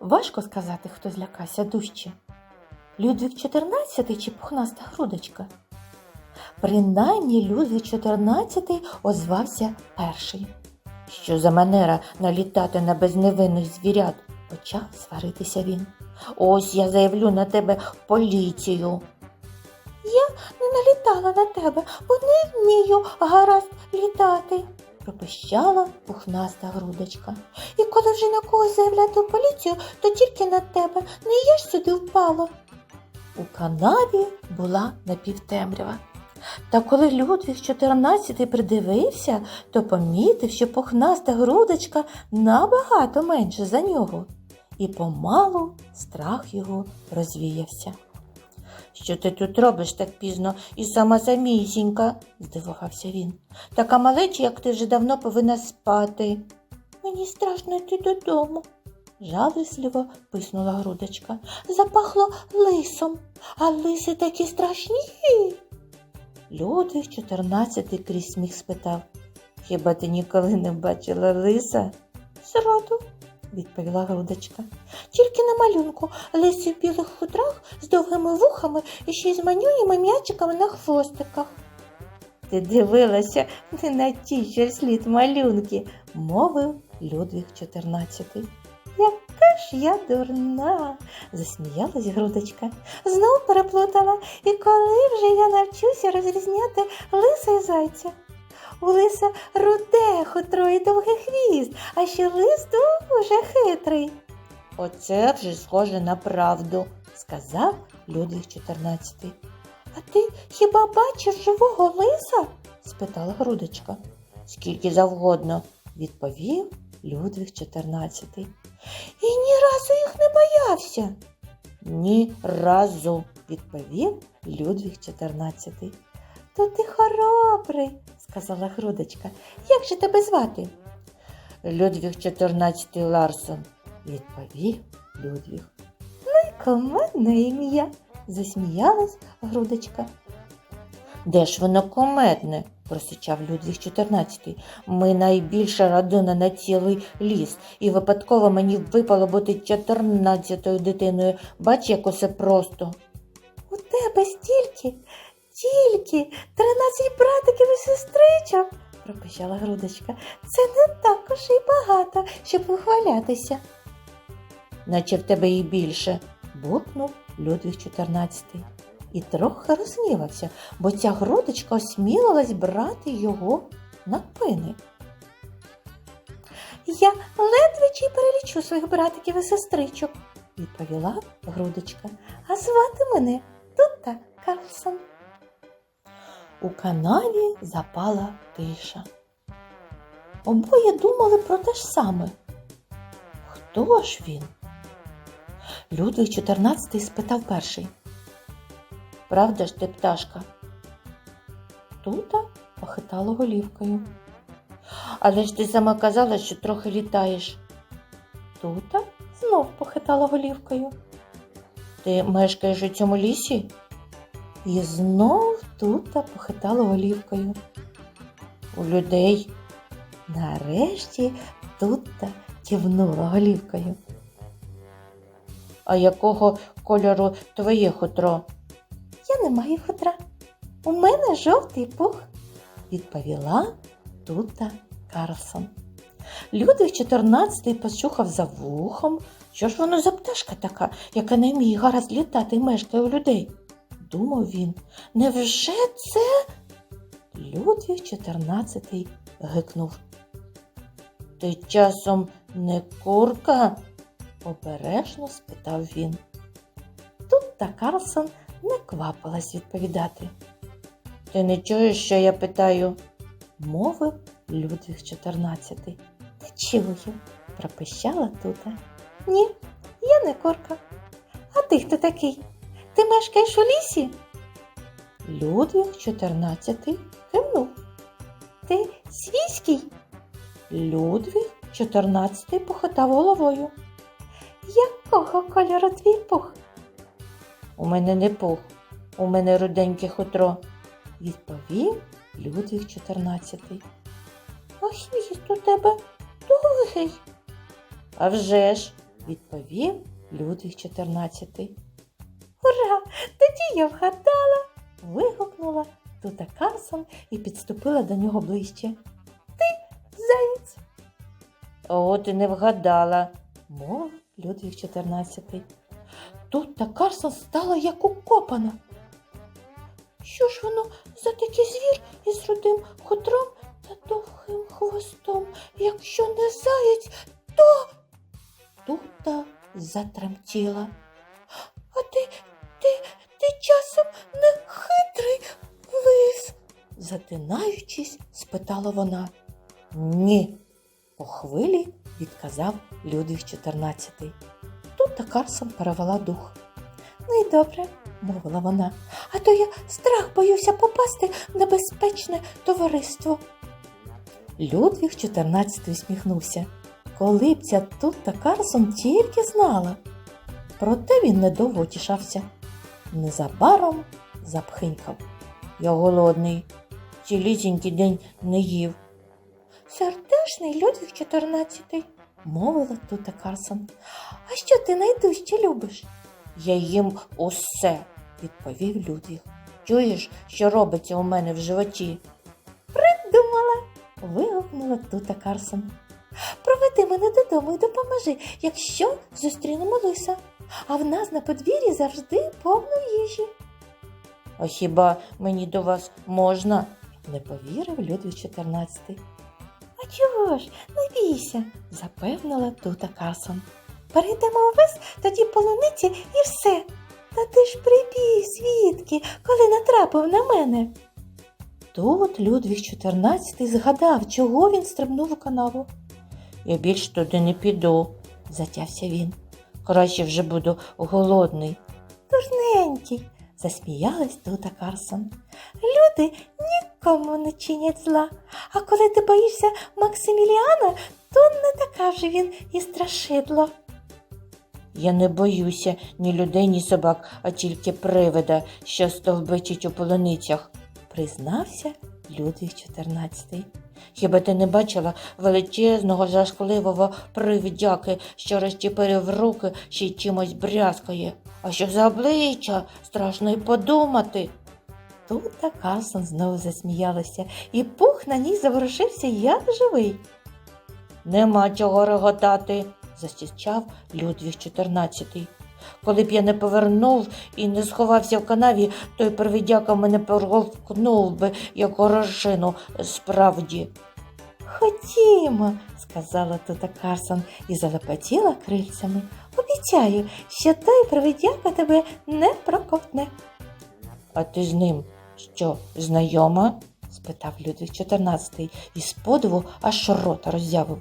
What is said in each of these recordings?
Важко сказати, хто злякався дужче. Людвig XIV чи пухнаста грудочка. Принаймні Людвиг XIV озвався перший. Що за манера налітати на безневинних звірят? Почав сваритися він. Ось я заявлю на тебе поліцію. Я не налітала на тебе, бо не вмію гаразд літати, пропищала пухнаста грудочка. І коли вже на когось заявляти в поліцію, то тільки на тебе. Не я ж сюди впала. У канаві була напівтемрява. Та коли Людвиг XIV придивився, то помітив, що пухнаста грудочка набагато менше за нього, і помалу страх його розвіявся. Що ти тут робиш так пізно і сама самісінька? здивувався він. Така малеча, як ти вже давно повинна спати. Мені страшно йти додому, жалісливо писнула грудочка. Запахло лисом, а лиси такі страшні. Людвиг XIV крізь сміх спитав. Хіба ти ніколи не бачила лиса? Зроду, відповіла грудочка. Тільки на малюнку лиси в білих хутрах з довгими вухами і ще й з манюніми м'ячиками на хвостиках. Ти дивилася не на ті, що слід малюнки, мовив Людвиг XIV. Яка ж я дурна, засміялась грудочка. Знов переплутала, і коли вже я навчуся розрізняти лиса і зайця. У лиса руде хутро довгий хвіст, а ще лис дуже хитрий. Оце вже схоже на правду, сказав Людвиг XIV. А ти хіба бачиш живого лиса? спитала грудочка. Скільки завгодно, відповів Людвиг XIV. І ні разу їх не боявся. Ні разу, відповів Людвиг XIV. То ти хоробрий, сказала грудочка. Як же тебе звати? Людвиг XIV Ларсон, відповів Людвиг. Ну й комедне ім'я, засміялась грудочка. Де ж воно комедне? просичав Людвиг XIV. Ми найбільша родина на цілий ліс, і випадково мені випало бути чотирнадцятою дитиною. Бач, як усе просто. У тебе стільки, тільки тринадцять братиків і сестричок, пропищала грудочка. Це не також і багато, щоб вихвалятися. Наче в тебе і більше, буркнув Людвиг XIV. І трохи розгнівався, бо ця грудочка осмілилась брати його на пини. Я ледве чи перелічу своїх братиків і сестричок, відповіла грудочка. А звати мене Тута Карлсон. У канаві запала тиша. Обоє думали про те ж саме. Хто ж він? Людвиг XIV спитав перший. Правда ж ти пташка? Тута похитала голівкою. Але ж ти сама казала, що трохи літаєш. Тута знов похитала голівкою. Ти мешкаєш у цьому лісі? І знов тута похитала голівкою. У людей нарешті тута кивнула голівкою. А якого кольору твоє хутро? Я не маю хутра. У мене жовтий пух, відповіла тута Карлсон. Людвиг XIV почухав за вухом. Що ж воно за пташка така, яка не вміє гаразд літати і мешкає у людей? Думав він. Невже це? Людвиг XIV гикнув. Ти часом не курка? обережно спитав він. Тут та Карлсон не квапилась відповідати. Ти не чуєш, що я питаю? мовив Людвиг XIV. Не чую, пропищала тута. Ні, я не корка. А ти хто такий? Ти мешкаєш у лісі? Людвиг XIV кивнув. Ти свійський? Людвиг XIV похитав головою. якого кольору твій пух? У мене не пух, у мене руденьке хутро, відповів Людвіг 14. А хвіст у тебе довгий. А вже ж, відповів Людвіг 14. Ура! Тоді я вгадала. вигукнула тута Карсон і підступила до нього ближче. Ти заєць. О, ти не вгадала, мовив Людвіг 14. Тут та Карсон стала як укопана. Що ж воно за такий звір із рудим хутром та довгим хвостом? Якщо не заєць, то тута затремтіла. Затинаючись, спитала вона. Ні, по хвилі відказав Людвіг 14. Тут та Карсон перевела дух. Ну й добре, мовила вона, а то я страх боюся попасти в небезпечне товариство. Людвіг 14 усміхнувся. Коли б ця тут та Карсон тільки знала. Проте він недовго тішався. Незабаром запхинькав. Я голодний, цілісінький день не їв. Сердешний Людвіг 14, мовила тута Карсон. А що ти найдужче любиш? Я їм усе, відповів Людвіг. Чуєш, що робиться у мене в животі? Придумала, вигукнула тута Карсон. Проведи мене додому і допоможи, якщо зустрінемо лиса. А в нас на подвір'ї завжди повно їжі. А хіба мені до вас можна? Не повірив Людвіг 14. А чого ж, не бійся, запевнила тута Карсон. Перейдемо увесь тоді полуниці і все. Та ти ж прибіг звідки, коли натрапив на мене. Тут Людвіг 14 згадав, чого він стрибнув у канаву. Я більш туди не піду, затявся він. Краще вже буду голодний. Дурненький, засміялась тута Карсон. Люди нікому не чинять зла, а коли ти боїшся Максиміліана, то не така вже він і страшидло. Я не боюся ні людей, ні собак, а тільки привида, що стовбичить у полоницях, признався Людвіг 14. Хіба ти не бачила величезного жашкливого привидяки, що розчепирив руки, ще й чимось брязкає? А що за обличчя? Страшно й подумати. Тут та Карсон знову засміялася, і пух на ній заворушився, як живий. Нема чого реготати, застічав Людвіг 14. Коли б я не повернув і не сховався в канаві, той привидяка мене проговкнув би, як орошину, справді. Ходімо, сказала тута Карсон і залепотіла крильцями. Обіцяю, що той привидяка тебе не проковтне. А ти з ним що, знайома? спитав Людвіг 14 і з подиву аж рота роззявив.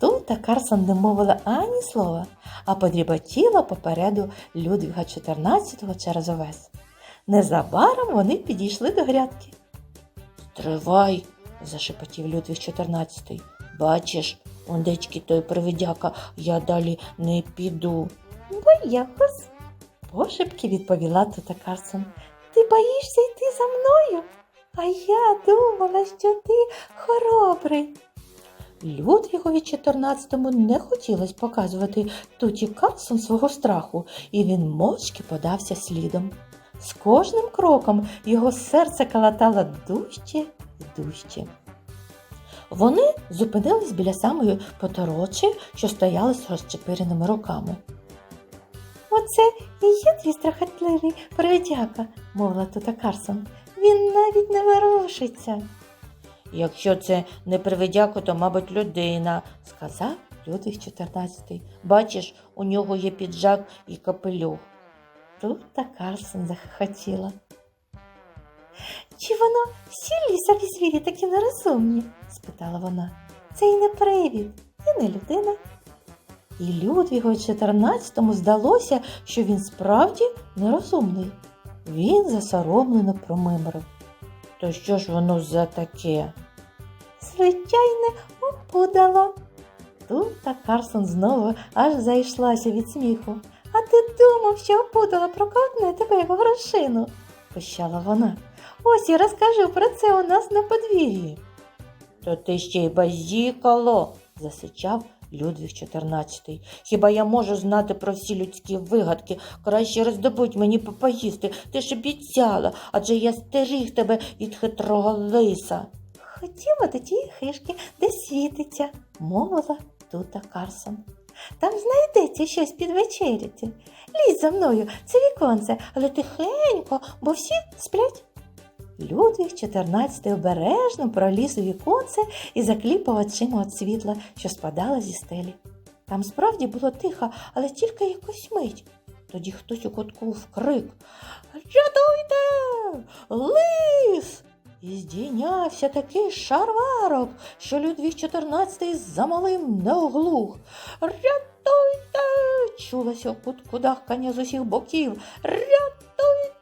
Тут Карсон не мовила ані слова, а подріботіла попереду Людвіга 14 через овес. Незабаром вони підійшли до грядки. Стривай, зашепотів Людвіг 14. Бачиш, ондечки той привидяка, я далі не піду. Бо якось, пошепки відповіла тута Карсон. Ти боїшся йти за мною? А я думала, що ти хоробрий. Людвігові 14-му не хотілося показувати туті Карсон свого страху, і він мовчки подався слідом. З кожним кроком його серце калатало дужче і дужче. Вони зупинились біля самої поторочі, що стояли з розчепиреними руками. Оце і є твій страхотливий привидяка, мовила тута Карсон. Він навіть не ворушиться. Якщо це не привидяко, то, мабуть, людина, сказав Людвіг 14. Бачиш, у нього є піджак і капелюх. Тут та Карсон захотіла. Чи воно всі лісові звірі такі нерозумні? спитала вона. Це й не привід, і не людина. І Людвігу 14-му здалося, що він справді нерозумний. Він засоромлено промимрив. То що ж воно за таке? Звичайне опудало. Тут та Карсон знову аж зайшлася від сміху. А ти думав, що опудала прокладне тебе як грошину, пищала вона. Ось і розкажу про це у нас на подвір'ї. То ти ще й базікало, засичав Людвіг XIV. Хіба я можу знати про всі людські вигадки? Краще роздобудь мені попоїсти. Ти ж обіцяла, адже я стеріг тебе від хитрого лиса. Хотімо до тієї хишки, де світиться, мовила тута Карсон. Там знайдеться щось під вечеряти. Лізь за мною, це віконце, але тихенько, бо всі сплять. Людвіг XIV обережно проліз у віконце і закліпав очима від світла, що спадало зі стелі. Там справді було тихо, але тільки якусь мить. Тоді хтось у кутку вкрик Рятуйте! Лис! І здійнявся такий шарварок, що Людвіг XIV замалим не оглух. Рятуйте! чулося в кутку дахкання з усіх боків. Рятуйте!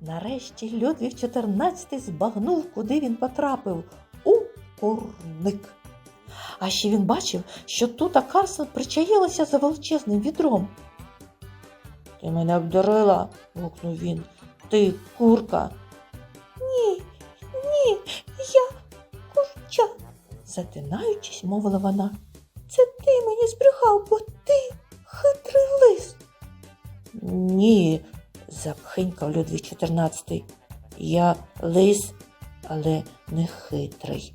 Нарешті Людвіг XIV збагнув, куди він потрапив у курник. А ще він бачив, що тута Карсон причаїлася за величезним відром. Ти мене обдурила, гукнув він. Ти курка. Ні, ні, я курча, затинаючись, мовила вона. Це ти мені збрехав, бо ти хитрий лис. Ні, запхинькав Людвій XIV. Я лис, але не хитрий.